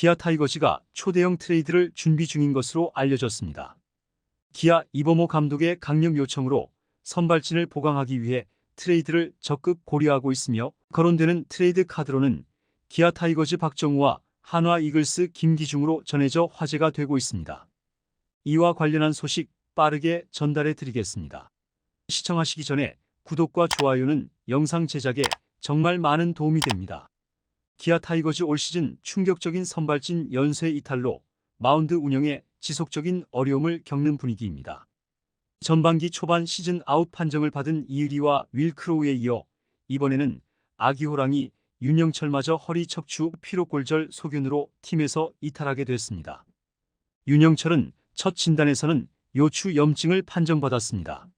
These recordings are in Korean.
기아 타이거즈가 초대형 트레이드를 준비 중인 것으로 알려졌습니다. 기아 이범호 감독의 강력 요청으로 선발진을 보강하기 위해 트레이드를 적극 고려하고 있으며 거론되는 트레이드 카드로는 기아 타이거즈 박정우와 한화 이글스 김기중으로 전해져 화제가 되고 있습니다. 이와 관련한 소식 빠르게 전달해 드리겠습니다. 시청하시기 전에 구독과 좋아요는 영상 제작에 정말 많은 도움이 됩니다. 기아 타이거즈 올 시즌 충격적인 선발진 연쇄 이탈로 마운드 운영에 지속적인 어려움을 겪는 분위기입니다. 전반기 초반 시즌 아웃 판정을 받은 이의리와 윌크로우에 이어 이번에는 아기호랑이 윤영철마저 허리 척추 피로골절 소견으로 팀에서 이탈하게 됐습니다. 윤영철은 첫 진단에서는 요추 염증을 판정받았습니다.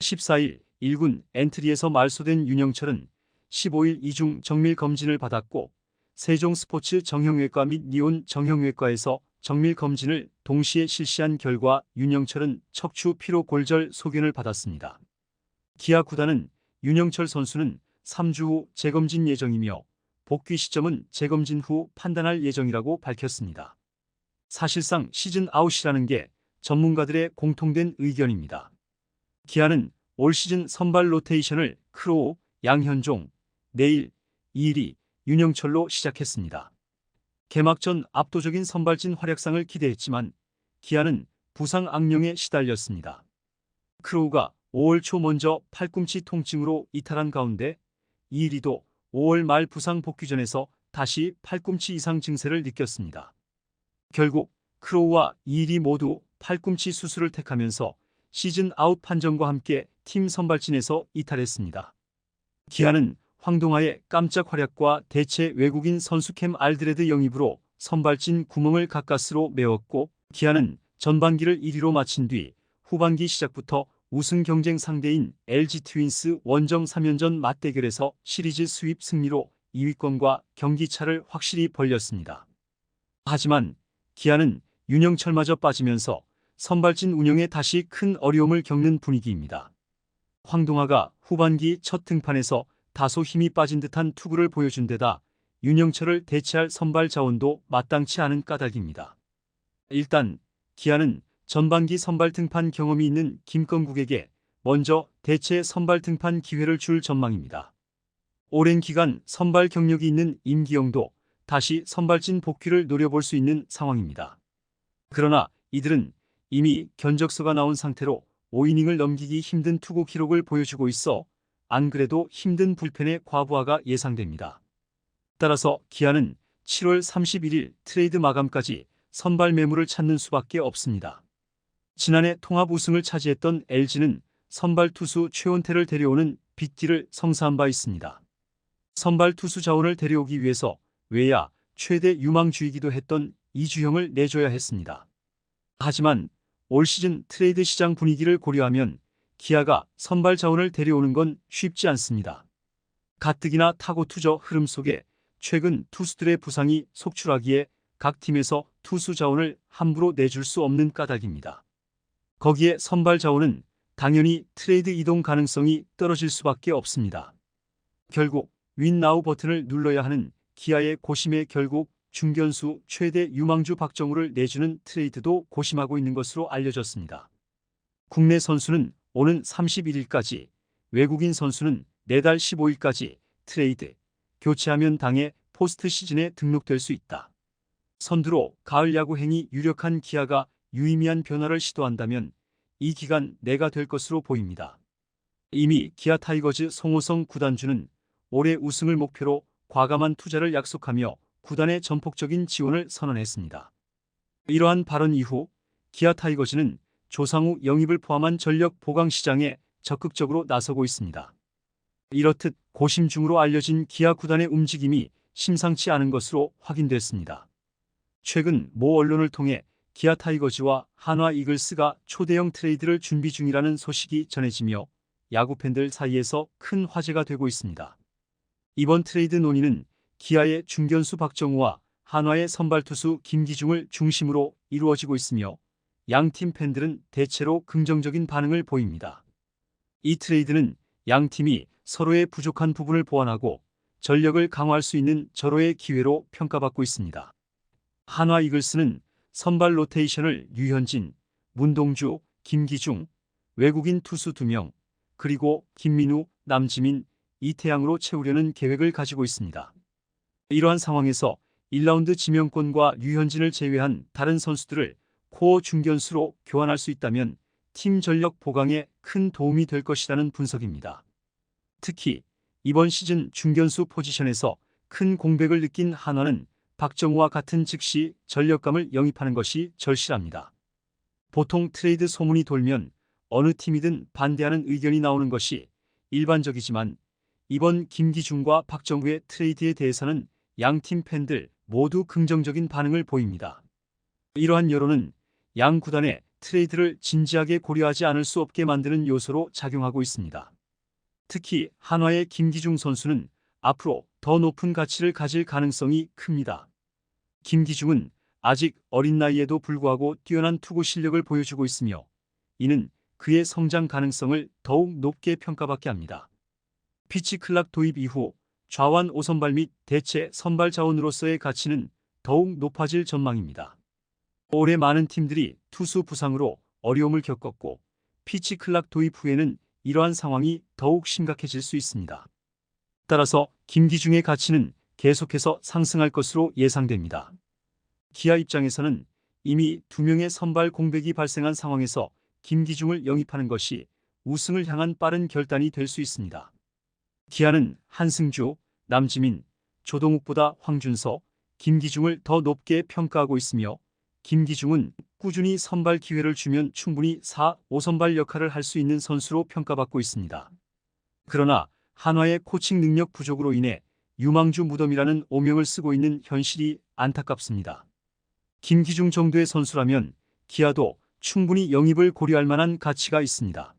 14일 1군 엔트리에서 말소된 윤영철은 15일 이중 정밀 검진을 받았고 세종 스포츠 정형외과 및 니온 정형외과에서 정밀 검진을 동시에 실시한 결과 윤영철은 척추 피로 골절 소견을 받았습니다. 기아 구단은 윤영철 선수는 3주 후 재검진 예정이며 복귀 시점은 재검진 후 판단할 예정이라고 밝혔습니다. 사실상 시즌 아웃이라는 게 전문가들의 공통된 의견입니다. 기아는 올 시즌 선발 로테이션을 크로우, 양현종, 내일, 이일이, 윤영철로 시작했습니다. 개막 전 압도적인 선발진 활약상을 기대했지만 기아는 부상 악령에 시달렸습니다. 크로우가 5월 초 먼저 팔꿈치 통증으로 이탈한 가운데 이일이도 5월 말 부상 복귀전에서 다시 팔꿈치 이상 증세를 느꼈습니다. 결국 크로우와 이일이 모두 팔꿈치 수술을 택하면서 시즌 아웃 판정과 함께 팀 선발진에서 이탈했습니다. 기아는 황동하의 깜짝 활약과 대체 외국인 선수 캠 알드레드 영입으로 선발진 구멍을 가까스로 메웠고 기아는 전반기를 1위로 마친 뒤 후반기 시작부터 우승 경쟁 상대인 LG 트윈스 원정 3연전 맞대결에서 시리즈 수입 승리로 2위권과 경기차를 확실히 벌렸습니다. 하지만 기아는 윤영철마저 빠지면서 선발진 운영에 다시 큰 어려움을 겪는 분위기입니다. 황동하가 후반기 첫 등판에서 다소 힘이 빠진 듯한 투구를 보여준 데다 윤영철을 대체할 선발 자원도 마땅치 않은 까닭입니다. 일단 기아는 전반기 선발 등판 경험이 있는 김건국에게 먼저 대체 선발 등판 기회를 줄 전망입니다. 오랜 기간 선발 경력이 있는 임기영도 다시 선발진 복귀를 노려볼 수 있는 상황입니다. 그러나 이들은 이미 견적서가 나온 상태로 5이닝을 넘기기 힘든 투구 기록을 보여주고 있어 안 그래도 힘든 불펜의 과부하가 예상됩니다. 따라서 기아는 7월 31일 트레이드 마감까지 선발 매물을 찾는 수밖에 없습니다. 지난해 통합 우승을 차지했던 LG는 선발 투수 최원태를 데려오는 빅딜을 성사한 바 있습니다. 선발 투수 자원을 데려오기 위해서 외야 최대 유망주이기도 했던 이주형을 내줘야 했습니다. 하지만 올 시즌 트레이드 시장 분위기를 고려하면 기아가 선발 자원을 데려오는 건 쉽지 않습니다. 가뜩이나 타고 투저 흐름 속에 최근 투수들의 부상이 속출하기에 각 팀에서 투수 자원을 함부로 내줄 수 없는 까닭입니다. 거기에 선발 자원은 당연히 트레이드 이동 가능성이 떨어질 수밖에 없습니다. 결국 윈나우 버튼을 눌러야 하는 기아의 고심에 결국 중견수 최대 유망주 박정우를 내주는 트레이드도 고심하고 있는 것으로 알려졌습니다. 국내 선수는 오는 31일까지, 외국인 선수는 내달 15일까지 트레이드, 교체하면 당해 포스트 시즌에 등록될 수 있다. 선두로 가을 야구 행이 유력한 기아가 유의미한 변화를 시도한다면 이 기간 내가 될 것으로 보입니다. 이미 기아 타이거즈 송호성 구단주는 올해 우승을 목표로 과감한 투자를 약속하며 구단의 전폭적인 지원을 선언했습니다. 이러한 발언 이후 기아 타이거즈는 조상우 영입을 포함한 전력 보강 시장에 적극적으로 나서고 있습니다. 이렇듯 고심 중으로 알려진 기아 구단의 움직임이 심상치 않은 것으로 확인됐습니다. 최근 모 언론을 통해 기아 타이거즈와 한화 이글스가 초대형 트레이드를 준비 중이라는 소식이 전해지며 야구 팬들 사이에서 큰 화제가 되고 있습니다. 이번 트레이드 논의는 기아의 중견수 박정우와 한화의 선발 투수 김기중을 중심으로 이루어지고 있으며 양 팀 팬들은 대체로 긍정적인 반응을 보입니다. 이 트레이드는 양 팀이 서로의 부족한 부분을 보완하고 전력을 강화할 수 있는 절호의 기회로 평가받고 있습니다. 한화 이글스는 선발 로테이션을 류현진, 문동주, 김기중, 외국인 투수 2명, 그리고 김민우, 남지민, 이태양으로 채우려는 계획을 가지고 있습니다. 이러한 상황에서 1라운드 지명권과 류현진을 제외한 다른 선수들을 코어 중견수로 교환할 수 있다면 팀 전력 보강에 큰 도움이 될 것이라는 분석입니다. 특히 이번 시즌 중견수 포지션에서 큰 공백을 느낀 한화는 박정우와 같은 즉시 전력감을 영입하는 것이 절실합니다. 보통 트레이드 소문이 돌면 어느 팀이든 반대하는 의견이 나오는 것이 일반적이지만 이번 김기중과 박정우의 트레이드에 대해서는 양팀 팬들 모두 긍정적인 반응을 보입니다. 이러한 여론은 양 구단의 트레이드를 진지하게 고려하지 않을 수 없게 만드는 요소로 작용하고 있습니다. 특히 한화의 김기중 선수는 앞으로 더 높은 가치를 가질 가능성이 큽니다. 김기중은 아직 어린 나이에도 불구하고 뛰어난 투구 실력을 보여주고 있으며 이는 그의 성장 가능성을 더욱 높게 평가받게 합니다. 피치 클락 도입 이후 좌완 5선발 및 대체 선발 자원으로서의 가치는 더욱 높아질 전망입니다. 올해 많은 팀들이 투수 부상으로 어려움을 겪었고 피치 클락 도입 후에는 이러한 상황이 더욱 심각해질 수 있습니다. 따라서 김기중의 가치는 계속해서 상승할 것으로 예상됩니다. 기아 입장에서는 이미 두 명의 선발 공백이 발생한 상황에서 김기중을 영입하는 것이 우승을 향한 빠른 결단이 될 수 있습니다. 기아는 한승주, 남지민, 조동욱보다 황준서, 김기중을 더 높게 평가하고 있으며 김기중은 꾸준히 선발 기회를 주면 충분히 4, 5선발 역할을 할 수 있는 선수로 평가받고 있습니다. 그러나 한화의 코칭 능력 부족으로 인해 유망주 무덤이라는 오명을 쓰고 있는 현실이 안타깝습니다. 김기중 정도의 선수라면 기아도 충분히 영입을 고려할 만한 가치가 있습니다.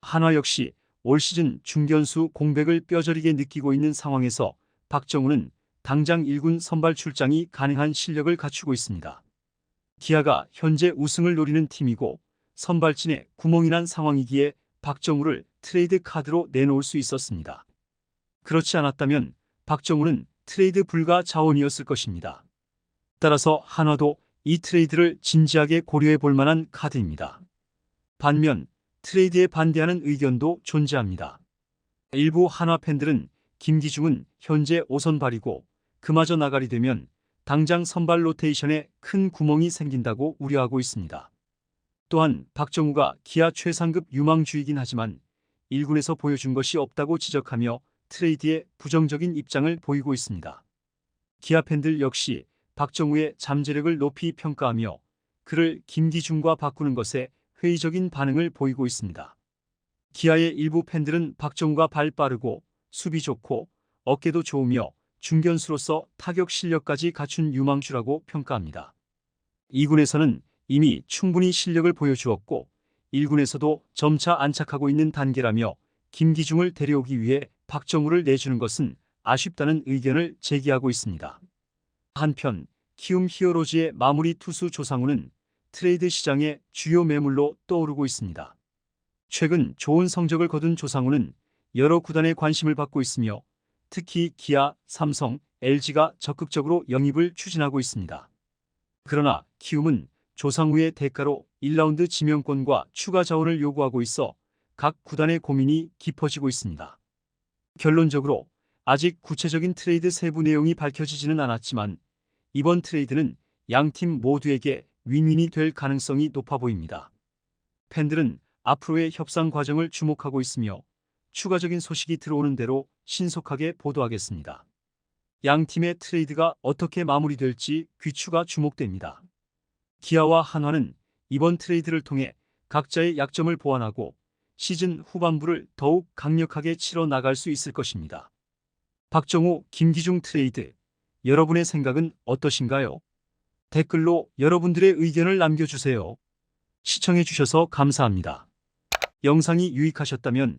한화 역시 올 시즌 중견수 공백을 뼈저리게 느끼고 있는 상황에서 박정우는 당장 1군 선발 출장이 가능한 실력을 갖추고 있습니다. 기아가 현재 우승을 노리는 팀이고 선발진에 구멍이 난 상황이기에 박정우를 트레이드 카드로 내놓을 수 있었습니다. 그렇지 않았다면 박정우는 트레이드 불가 자원이었을 것입니다. 따라서 한화도 이 트레이드를 진지하게 고려해 볼 만한 카드입니다. 반면 트레이드에 반대하는 의견도 존재합니다. 일부 한화 팬들은 김기중은 현재 5선발이고 그마저 나가리 되면 당장 선발 로테이션에 큰 구멍이 생긴다고 우려하고 있습니다. 또한 박정우가 기아 최상급 유망주이긴 하지만 1군에서 보여준 것이 없다고 지적하며 트레이드에 부정적인 입장을 보이고 있습니다. 기아 팬들 역시 박정우의 잠재력을 높이 평가하며 그를 김기중과 바꾸는 것에 회의적인 반응을 보이고 있습니다. 기아의 일부 팬들은 박정우가 발 빠르고 수비 좋고 어깨도 좋으며 중견수로서 타격 실력까지 갖춘 유망주라고 평가합니다. 2군에서는 이미 충분히 실력을 보여주었고 1군에서도 점차 안착하고 있는 단계라며 김기중을 데려오기 위해 박정우를 내주는 것은 아쉽다는 의견을 제기하고 있습니다. 한편 키움 히어로즈의 마무리 투수 조상우는 트레이드 시장의 주요 매물로 떠오르고 있습니다. 최근 좋은 성적을 거둔 조상우는 여러 구단의 관심을 받고 있으며 특히 기아, 삼성, LG가 적극적으로 영입을 추진하고 있습니다. 그러나 키움은 조상우의 대가로 1라운드 지명권과 추가 자원을 요구하고 있어 각 구단의 고민이 깊어지고 있습니다. 결론적으로 아직 구체적인 트레이드 세부 내용이 밝혀지지는 않았지만 이번 트레이드는 양 팀 모두에게 윈윈이 될 가능성이 높아 보입니다. 팬들은 앞으로의 협상 과정을 주목하고 있으며 추가적인 소식이 들어오는 대로 신속하게 보도하겠습니다. 양 팀의 트레이드가 어떻게 마무리될지 귀추가 주목됩니다. 기아와 한화는 이번 트레이드를 통해 각자의 약점을 보완하고 시즌 후반부를 더욱 강력하게 치러 나갈 수 있을 것입니다. 박정우, 김기중 트레이드. 여러분의 생각은 어떠신가요? 댓글로 여러분들의 의견을 남겨주세요. 시청해주셔서 감사합니다. 영상이 유익하셨다면